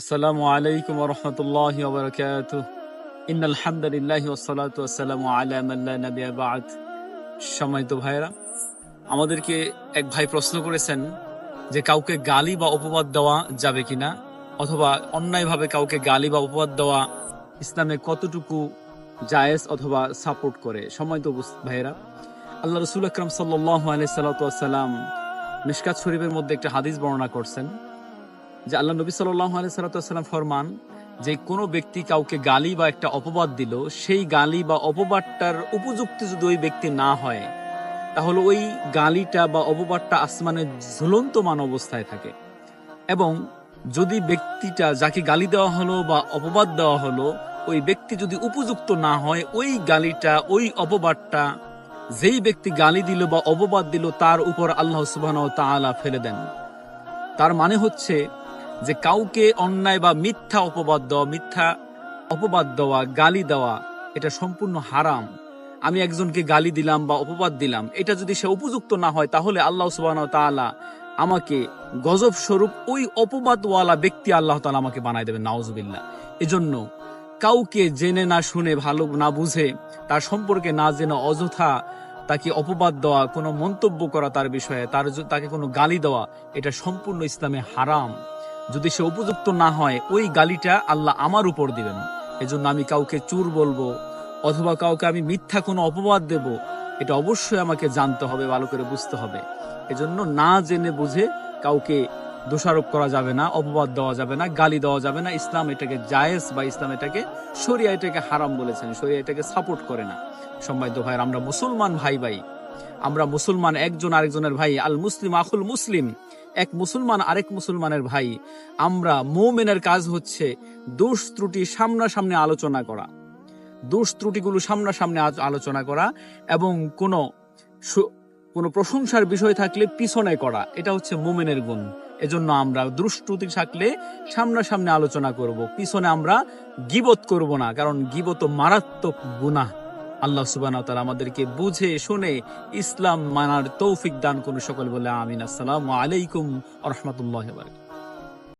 আসসালামু আলাইকুম রহমতুল্লাহ ওবরাকাত ইন আলহামদুলিল্লাহ ওসালাত আসসালামু আলা মাল্লা নবিয়া বাদ। সম্মানিত ভাইরা আমাদেরকে এক ভাই প্রশ্ন করেছেন যে কাউকে গালি বা অপবাদ দেওয়া যাবে কিনা, অথবা অন্যায়ভাবে কাউকে গালি বা অপবাদ দেওয়া ইসলামে কতটুকু জায়েজ অথবা সাপোর্ট করে? সম্মানিত ভাইরা আল্লাহ রসুল আকরম সাল্লাহ আলাই সাল্লাম মিশকাত শরীফের মধ্যে একটা হাদিস বর্ণনা করছেন। যে আল্লাহ নবী সাল্লাহ আলাইসাল্লাম ফরমান যে কোনো ব্যক্তি কাউকে গালি বা একটা অপবাদ দিল, সেই গালি বা অপবাদটার উপযুক্ত যদি ওই ব্যক্তি না হয়, তাহলে ওই গালিটা বা অপবাদটা আসমানে ঝুলন্ত মান অবস্থায় থাকে। এবং যদি ব্যক্তিটা যাকে গালি দেওয়া হলো বা অপবাদ দেওয়া হলো, ওই ব্যক্তি যদি উপযুক্ত না হয়, ওই গালিটা, ওই অপবাদটা, যেই ব্যক্তি গালি দিল বা অপবাদ দিল, তার উপর আল্লাহ সুবাহ ফেলে দেন। তার মানে হচ্ছে যে কাউকে অন্যায় বা মিথ্যা অপবাদ দেওয়া, মিথ্যা অপবাদ দেওয়া, গালি দেওয়া, এটা সম্পূর্ণ হারাম। আমি একজনকে গালি দিলাম বা অপবাদ দিলাম, এটা যদি সে উপযুক্ত না হয়, তাহলে আল্লাহ সুবাহ আমাকে গজব স্বরূপ ওই অপবাদওয়ালা ব্যক্তি আল্লাহ তালা আমাকে বানাই দেবে নাউজুবিল্লাহ। এজন্য কাউকে জেনে না শুনে, ভালো না বুঝে, তার সম্পর্কে না জেনে অযথা তাকে অপবাদ দেওয়া, কোনো মন্তব্য করা তার বিষয়ে, তার তাকে কোনো গালি দেওয়া, এটা সম্পূর্ণ ইসলামে হারাম। যদি সে উপযুক্ত না হয়, ওই গালিটা আল্লাহ আমার উপর দিবেন। এজন্য আমি কাউকে চুর বলব, অথবা কাউকে আমি মিথ্যা কোনো অপবাদ দেব, এটা অবশ্যই আমাকে জানতে হবে, ভালো করে বুঝতে হবে। এজন্য না জেনে বুঝে কাউকে দোষারোপ করা যাবে না, অপবাদ দেওয়া যাবে না, গালি দেওয়া যাবে না। ইসলাম এটাকে জায়েজ বা ইসলাম এটাকে শরিয়া এটাকে হারাম বলেছেন, শরিয়া এটাকে সাপোর্ট করে না। সম্মানিত ভাই আমরা মুসলমান ভাই ভাই আমরা মুসলমান একজন আরেকজনের ভাই আল মুসলিম আখুল মুসলিম এক মুসলমান আরেক মুসলমানের ভাই। আমরা মোমেনের কাজ হচ্ছে দোষ ত্রুটি সামনাসামনি আলোচনা করা। দোষ ত্রুটিগুলো সামনাসামনি আলোচনা করা এবং কোনো কোনো প্রশংসার বিষয় থাকলে পিছনে করা। এটা হচ্ছে মোমেনের গুণ। এজন্য আমরা দুষ্ত্রুটি থাকলে সামনাসামনি আলোচনা করব। পিছনে আমরা গিবত করব না, কারণ গিবত মারাত্মক গুনাহ। আল্লাহ সুবাহ আমাদেরকে বুঝে, শুনে ইসলাম মানার তৌফিক দান কোন সকল বলে আমিন। আসসালাম আলাইকুম রহমতুল্লাহ বারকাতুহু।